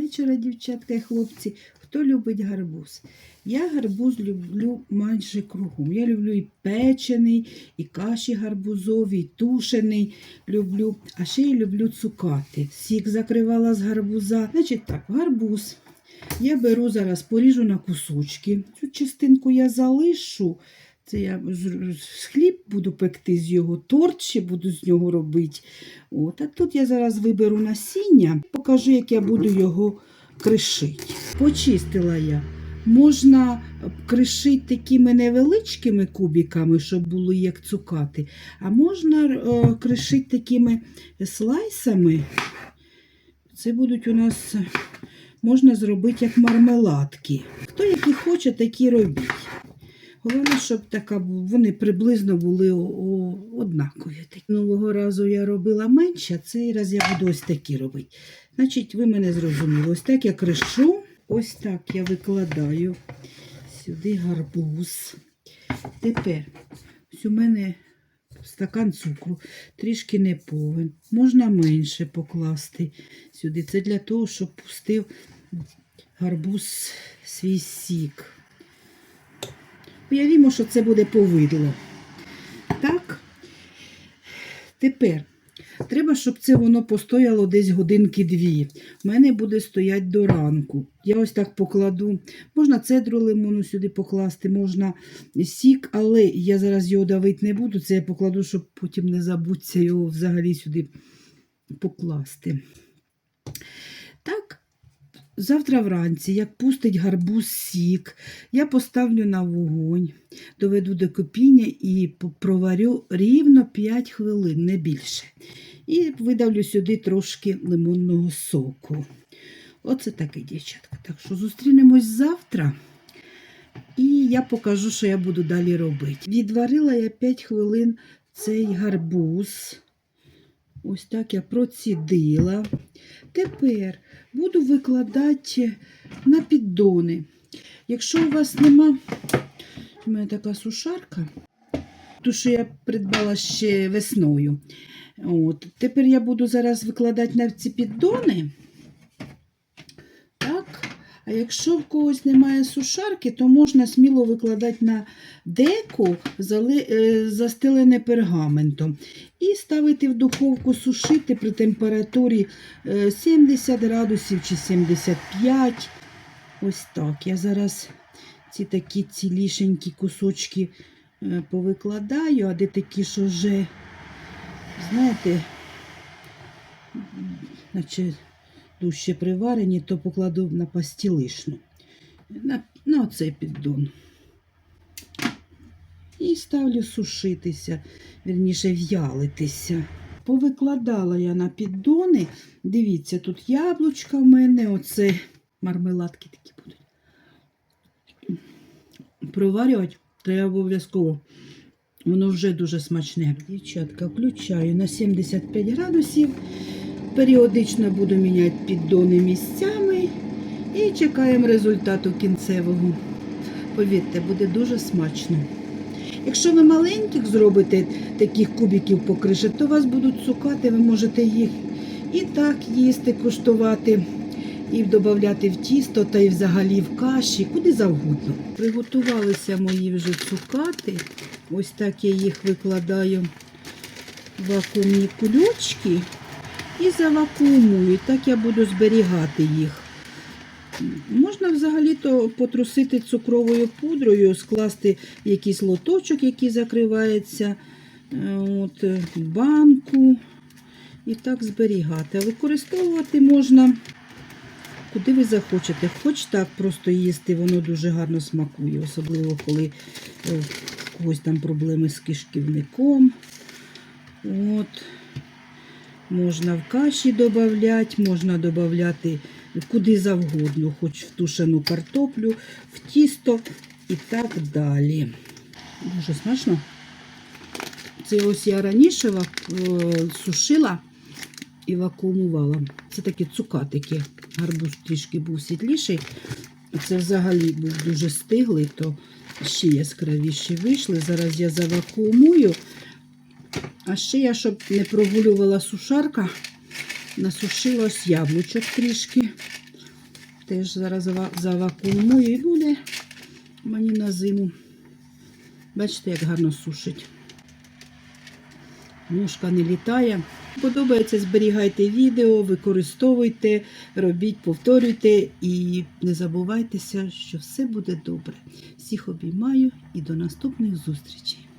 вечора, дівчатка і хлопці. Хто любить гарбуз? Я гарбуз люблю майже кругом. Я люблю і печений, і каші гарбузові, і тушений люблю. А ще я люблю цукати. Сік закривала з гарбуза. Значить так, гарбуз. Я беру зараз, поріжу на кусочки. Цю частинку я залишу. Це я хліб буду пекти з його, торт ще буду з нього робити. От, а тут я зараз виберу насіння, покажу, як я буду його кришити. Почистила я. Можна кришити такими невеличкими кубиками, щоб було як цукати, а можна е, кришити такими слайсами. Це будуть у нас можна зробити як мармеладки. Хто які хоче, такі робіть. Головне, щоб така, вони приблизно були однакові. Минулого разу я робила менше, а цей раз я буду ось такі робити. Значить, ви мене зрозуміли. Ось так я кришу, ось так я викладаю сюди гарбуз. Тепер ось у мене стакан цукру, трішки не повен. Можна менше покласти сюди. Це для того, щоб пустив гарбуз свій сік. Уявімо, що це буде повидло. Так. Тепер треба, щоб це воно постояло десь годинки дві. У мене буде стояти до ранку. Я ось так покладу. Можна цедру лимону сюди покласти, можна сік, але я зараз його давити не буду. Це я покладу, щоб потім не забудься його взагалі сюди покласти. Завтра вранці, як пустить гарбуз сік, я поставлю на вогонь, доведу до кипіння і проварю рівно 5 хвилин, не більше. І видавлю сюди трошки лимонного соку. Оце таке, дівчатка. Так що зустрінемось завтра. І я покажу, що я буду далі робити. Відварила я 5 хвилин цей гарбуз. Ось так я процідила. Тепер буду викладати на піддони. Якщо у вас нема, у мене така сушарка, ту, що я придбала ще весною. От. Тепер я буду зараз викладати на ці піддони. А якщо в когось немає сушарки, то можна сміло викладати на зали- е, застелене пергаментом, і ставити в духовку сушити при температурі е, 70 градусів чи 75. Ось так. Я зараз ці такі цілішенькі кусочки е, повикладаю, а де такі, що вже, знаєте, наче дужче приварені, то покладу на пастілишну. На, на оцей піддон. І ставлю сушитися, вірніше в'ялитися. Повикладала я на піддони. Дивіться, тут яблучка в мене, оце мармеладки такі будуть. Проварювати треба обов'язково. Воно вже дуже смачне. Дівчатка, включаю на 75 градусів. Періодично буду міняти піддони місцями і чекаємо результату кінцевого. Повірте, буде дуже смачно. Якщо ви маленьких зробите таких кубиків покришити, то у вас будуть цукати, ви можете їх і так їсти, куштувати, і додати в тісто, та й взагалі в каші, куди завгодно. Приготувалися мої вже цукати. Ось так я їх викладаю в вакуумні кульочки і завакуумую. Так я буду зберігати їх. Можна взагалі-то потрусити цукровою пудрою, скласти якийсь лоточок, який закривається, от, банку. І так зберігати. Використовувати можна куди ви захочете. Хоч так просто їсти, воно дуже гарно смакує, особливо коли е, в когось там проблеми з кишківником. От. Можна в каші додати, можна додати куди завгодно, хоч в тушену картоплю, в тісто і так далі. Дуже смачно. Це ось я раніше е, сушила і вакуумувала. Це такі цукатики. Гарбуз трішки був світліший. Це взагалі був дуже стиглий, то ще яскравіші вийшли. Зараз я завакуумую. А ще я, щоб не прогулювала сушарка, насушила ось яблучок трішки. теж зараз зава- завакуумую і буде мені на зиму. Бачите, як гарно сушить. Мушка не літає. Подобається, зберігайте відео, використовуйте, робіть, повторюйте і не забувайтеся, що все буде добре. Всіх обіймаю і до наступних зустрічей.